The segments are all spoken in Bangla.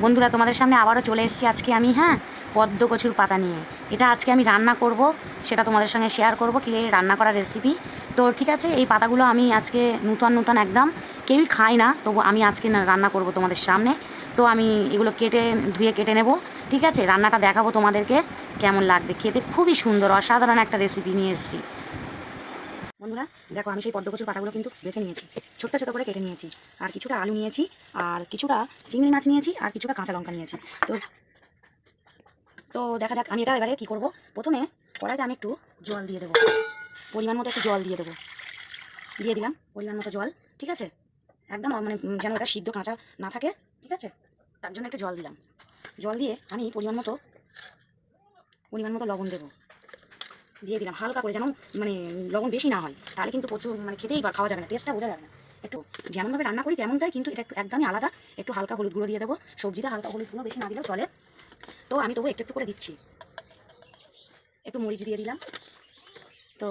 বন্ধুরা, তোমাদের সামনে আবারও চলে এসেছি আজকে আমি হ্যাঁ পদ্ম কচুর পাতা নিয়ে। এটা আজকে আমি রান্না করব, সেটা তোমাদের সঙ্গে শেয়ার করব কি রান্না করার রেসিপি তো ঠিক আছে, এই পাতাগুলো আমি আজকে নূতন নূতন একদম কেউই খায় না, তবু আমি আজকে রান্না করব তোমাদের সামনে। তো আমি এগুলো কেটে, ধুয়ে কেটে নেব, ঠিক আছে? রান্নাটা দেখাবো তোমাদেরকে, কেমন লাগবে। খেতে খুবই সুন্দর, অসাধারণ একটা রেসিপি নিয়ে এসেছি। বন্ধুরা, দেখো আমি সেই পদ্মকচুর পাতাগুলো কিন্তু বেছে নিয়েছি। ছোট্ট ছোট করে কেটে নিয়েছি। আর কিছুটা আলু নিয়েছি, আর কিছুটা চিংড়ি মাছ নিয়েছি, আর কিছুটা কাঁচা লঙ্কা নিয়েছি। তো তো দেখা যাক আমি এটা এবারে কী করব। প্রথমে কড়াইতে আমি একটু জল দিয়ে দেবো। পরিমাণ মতো একটু জল দিয়ে দেবো। দিয়ে দিলাম পরিমাণ মতো জল, ঠিক আছে? একদম মানে যেন এটা সিদ্ধ কাঁচা না থাকে, ঠিক আছে? তার জন্য একটু জল দিলাম। জল দিয়ে আমি পরিমাণ মতো পরিমাণ মতো লবণ দেবো। দিয়ে দিলাম। হালকা করে যেন মানে লবণ বেশি না হয়। তাহলে কিন্তু প্রচুর মানে খেতেই বা খাওয়া যাবে না টেস্টটা বোঝা যাবে না। একটু যেমনভাবে রান্না করি তেমনটাই কিন্তু এটা একটু একদমই আলাদা। একটু হালকা হলুদ গুঁড়ো দিয়ে দেবো। সবজিতে হালকা হলুদ গুঁড়ো বেশি না দিলেও চলে। তো আমি তবু একটু একটু করে দিচ্ছি। একটু মরিচ দিয়ে দিলাম। তো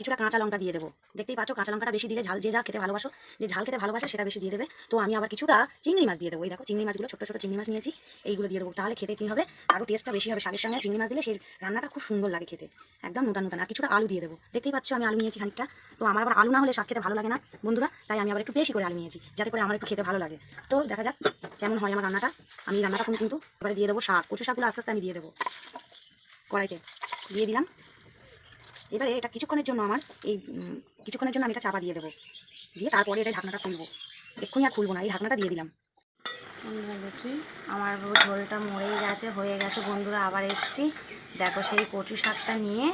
কিছুটা কাঁচা লঙ্কা দিয়ে দেবো। দেখতেই পাচ্ছ, কাঁচা লঙ্কাটা বেশি দিলে ঝাল, যে যা খেতে ভালোবাসো, যে ঝাল খেতে ভালোবাসে সেটা বেশি দিয়ে দেবে। তো আমি আবার কিছুটা চিংড়ি মাছ দিয়ে দেবো। এই দেখো, চিংড়ি মাছগুলো ছোটো ছোটো চিংড়ি মাছ নিয়েছি, এইগুলো দিয়ে দেবো। তাহলে খেতে কী হবে? আরও টেস্টটা বেশি হবে। শাকের সঙ্গে চিংড়ি মাছ দিলে সেই রান্নাটা খুব সুন্দর লাগে খেতে। একদম নতুন নতুন। আর কিছুটা আলু দিয়ে দেবো। দেখতেই পাচ্ছ, আমি আলু নিয়েছি খানিকটা। তো আমার আবার আলু না হলে শাক খেতে ভালো লাগে না, বন্ধুরা। তাই আমি আবার একটু বেশি করে আলু নিয়েছি, যাতে করে আমার একটু খেতে ভালো লাগে। তো দেখা যাক কেমন হয় আমার রান্নাটা। আমি রান্নাটা কিন্তু কিন্তু এবারে দিয়ে দেবো শাক। কচু শাকগুলো আস্তে আস্তে আমি দিয়ে দেবো। কড়াইতে দিয়ে দিলাম। এবারে এটা কিছুক্ষণের জন্য আমার এই কিছুক্ষণের জন্য আমি এটা চাপা দিয়ে দেবো। দিয়ে তারপরে এটা ঢাকনাটা খুলবো। এক্ষুনি আর খুলবো না, এই ঢাকনাটা দিয়ে দিলাম। দেখি, আমার ঝোলটা মরেই গেছে, হয়ে গেছে, বন্ধুরা আবার এসছি। দেখো সেই কচু শাকটা নিয়ে,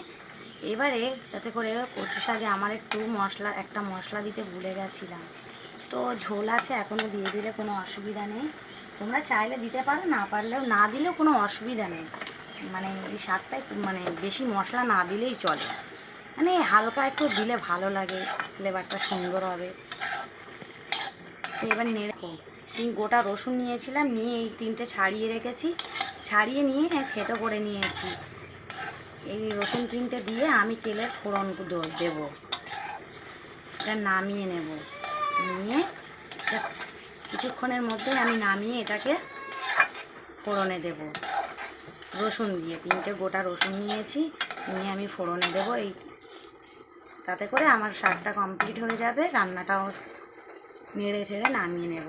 এবারে তাতে করে কচু শাকে আমার একটু মশলা, একটা মশলা দিতে ভুলে গেছিলাম। তো ঝোল আছে, এখনও দিয়ে দিলে কোনো অসুবিধা নেই। তোমরা চাইলে দিতে পারো, না পারলেও, না দিলেও কোনো অসুবিধা নেই। মানে এই শাকটা একটু মানে বেশি মশলা না দিলেই চলে। মানে হালকা একটু দিলে ভালো লাগে ফ্লেভারটা সুন্দর হবে। এবার নেড়ে তিন গোটা রসুন নিয়েছিলাম, নিয়ে এই তিনটে ছাড়িয়ে রেখেছি। ছাড়িয়ে নিয়ে খেটো করে নিয়েছি। এই রসুন তিনটে দিয়ে আমি তেলের ফোড়ন দেবো। এটা নামিয়ে নেব। নিয়ে কিছুক্ষণের মধ্যে আমি নামিয়ে এটাকে ফোড়নে দেব। রসুন দিয়ে, তিনটে গোটা রসুন নিয়েছি, নিয়ে আমি ফোড়নে দেবো। এই তাতে করে আমার শাকটা কমপ্লিট হয়ে যাবে। রান্নাটাও নেড়ে ছেড়ে নামিয়ে নেব।